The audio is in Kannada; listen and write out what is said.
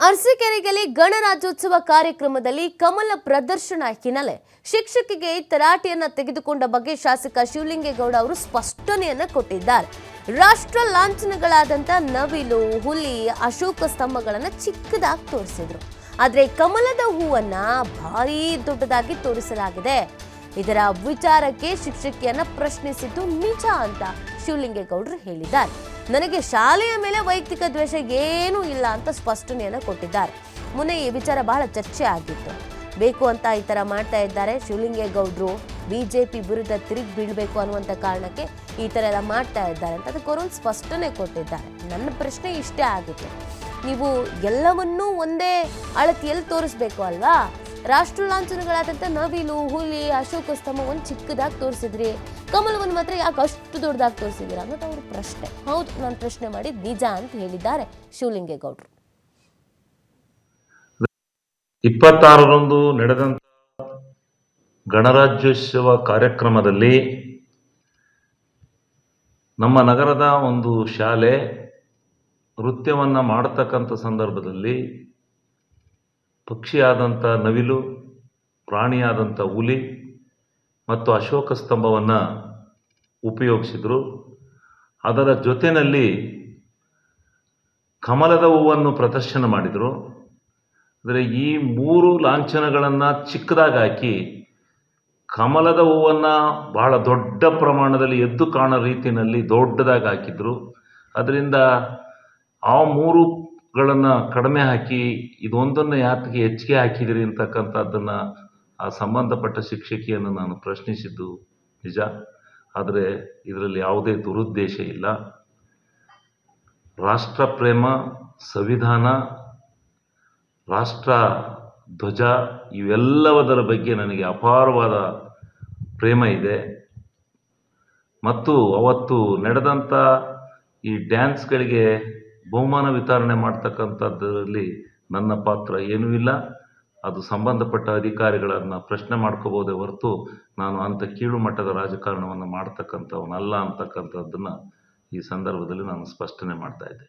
ಅರಸೀಕೆರೆಯಲ್ಲಿ ಗಣರಾಜ್ಯೋತ್ಸವ ಕಾರ್ಯಕ್ರಮದಲ್ಲಿ ಕಮಲ ಪ್ರದರ್ಶನ ಹಿನ್ನೆಲೆ ಶಿಕ್ಷಕಿಗೆ ತರಾಟೆಯನ್ನ ತೆಗೆದುಕೊಂಡ ಬಗ್ಗೆ ಶಾಸಕ ಶಿವಲಿಂಗೇಗೌಡ ಅವರು ಸ್ಪಷ್ಟನೆಯನ್ನ ಕೊಟ್ಟಿದ್ದಾರೆ. ರಾಷ್ಟ್ರ ಲಾಂಛನಗಳಾದಂಥ ನವಿಲು, ಹುಲಿ, ಅಶೋಕ ಸ್ತಂಭಗಳನ್ನು ಚಿಕ್ಕದಾಗಿ ತೋರಿಸಿದ್ರು. ಆದರೆ ಕಮಲದ ಹೂವನ್ನ ಭಾರೀ ದೊಡ್ಡದಾಗಿ ತೋರಿಸಲಾಗಿದೆ. ಇದರ ವಿಚಾರಕ್ಕೆ ಶಿಕ್ಷಕಿಯನ್ನ ಪ್ರಶ್ನಿಸಿದ್ದು ನಿಜ ಅಂತ ಶಿವಲಿಂಗೇಗೌಡರು ಹೇಳಿದ್ದಾರೆ. ನನಗೆ ಶಾಲೆಯ ಮೇಲೆ ವೈಯಕ್ತಿಕ ದ್ವೇಷ ಏನೂ ಇಲ್ಲ ಅಂತ ಸ್ಪಷ್ಟನೆಯನ್ನು ಕೊಟ್ಟಿದ್ದಾರೆ. ಮೊನ್ನೆ ಈ ವಿಚಾರ ಬಹಳ ಚರ್ಚೆ ಆಗಿತ್ತು. ಬೇಕು ಅಂತ ಈ ಥರ ಮಾಡ್ತಾ ಇದ್ದಾರೆ. ಶಿವಲಿಂಗೇಗೌಡರು ಪಿ ವಿರುದ್ಧ ತಿರುಗಿ ಬೀಳಬೇಕು ಅನ್ನುವಂಥ ಕಾರಣಕ್ಕೆ ಈ ಥರ ಎಲ್ಲ ಮಾಡ್ತಾ ಇದ್ದಾರೆ ಅಂತ ಅದಕ್ಕೆ ಅವರೊಂದು ಒಂದು ಸ್ಪಷ್ಟನೆ ಕೊಟ್ಟಿದ್ದಾರೆ. ನನ್ನ ಪ್ರಶ್ನೆ ಇಷ್ಟೇ ಆಗಿತ್ತು. ನೀವು ಎಲ್ಲವನ್ನೂ ಒಂದೇ ಅಳತಿಯಲ್ಲಿ ತೋರಿಸ್ಬೇಕು ಅಲ್ವಾ? ರಾಷ್ಟ್ರ ಲಾಂಛನಗಳಾದಂಥ ನವಿಲು, ಹುಲಿ, ಅಶೋಕ ಸ್ತಂಭವನ್ನು ಚಿಕ್ಕದಾಗಿ ತೋರಿಸಿದ್ರಿ. ಕಮಲವನ್ನು ಮಾತ್ರ ಯಾಕೆ ಅಷ್ಟು ದೊಡ್ಡದಾಗಿ ತೋರಿಸಿದ್ದೀರಾ? ಅನ್ನೋದು ಅವ್ರ ಪ್ರಶ್ನೆ. ಹೌದು, ನಾನು ಪ್ರಶ್ನೆ ಮಾಡಿ ನಿಜ ಅಂತ ಹೇಳಿದ್ದಾರೆ ಶಿವಲಿಂಗೇಗೌಡರು. ಇಪ್ಪತ್ತಾರರಂದು ನಡೆದಂತ ಗಣರಾಜ್ಯೋತ್ಸವ ಕಾರ್ಯಕ್ರಮದಲ್ಲಿ ನಮ್ಮ ನಗರದ ಒಂದು ಶಾಲೆ ನೃತ್ಯವನ್ನು ಮಾಡತಕ್ಕಂಥ ಸಂದರ್ಭದಲ್ಲಿ ಪಕ್ಷಿಯಾದಂಥ ನವಿಲು, ಪ್ರಾಣಿಯಾದಂಥ ಹುಲಿ ಮತ್ತು ಅಶೋಕ ಸ್ತಂಭವನ್ನು ಉಪಯೋಗಿಸಿದರು. ಅದರ ಜೊತೆಯಲ್ಲಿ ಕಮಲದ ಹೂವನ್ನು ಪ್ರದರ್ಶನ ಮಾಡಿದರು. ಅಂದರೆ ಈ ಮೂರು ಲಾಂಛನಗಳನ್ನು ಚಿಕ್ಕದಾಗಿ ಹಾಕಿ ಕಮಲದ ಹೂವನ್ನು ಬಹಳ ದೊಡ್ಡ ಪ್ರಮಾಣದಲ್ಲಿ ಎದ್ದು ಕಾಣೋ ರೀತಿಯಲ್ಲಿ ದೊಡ್ಡದಾಗಿ ಹಾಕಿದ್ರು. ಅದರಿಂದ ಆ ಮೂರುಗಳನ್ನು ಕಡಿಮೆ ಹಾಕಿ, ಇದೊಂದನ್ನು ಯಾತಕ್ಕೆ ಹೆಚ್ಚಿಗೆ ಹಾಕಿದಿರಿ ಅಂತಕ್ಕಂಥದ್ದನ್ನು ಆ ಸಂಬಂಧಪಟ್ಟ ಶಿಕ್ಷಕಿಯನ್ನು ನಾನು ಪ್ರಶ್ನಿಸಿದ್ದು ನಿಜ. ಆದರೆ ಇದರಲ್ಲಿ ಯಾವುದೇ ದುರುದ್ದೇಶ ಇಲ್ಲ. ರಾಷ್ಟ್ರ ಪ್ರೇಮ, ಸಂವಿಧಾನ, ರಾಷ್ಟ್ರ ಧ್ವಜ ಇವೆಲ್ಲವದರ ಬಗ್ಗೆ ನನಗೆ ಅಪಾರವಾದ ಪ್ರೇಮ ಇದೆ. ಮತ್ತು ಅವತ್ತು ನಡೆದಂಥ ಈ ಡ್ಯಾನ್ಸ್ಗಳಿಗೆ ಬಹುಮಾನ ವಿತರಣೆ ಮಾಡ್ತಕ್ಕಂಥದ್ದರಲ್ಲಿ ನನ್ನ ಪಾತ್ರ ಏನೂ ಇಲ್ಲ. ಅದು ಸಂಬಂಧಪಟ್ಟ ಅಧಿಕಾರಿಗಳನ್ನು ಪ್ರಶ್ನೆ ಮಾಡ್ಕೋಬೋದೇ ಹೊರತು ನಾನು ಅಂಥ ಕೀಳು ಮಟ್ಟದ ರಾಜಕಾರಣವನ್ನು ಮಾಡ್ತಕ್ಕಂಥವನಲ್ಲ ಅಂತಕ್ಕಂಥದ್ದನ್ನು ಈ ಸಂದರ್ಭದಲ್ಲಿ ನಾನು ಸ್ಪಷ್ಟನೆ ಮಾಡ್ತಾ ಇದ್ದೆ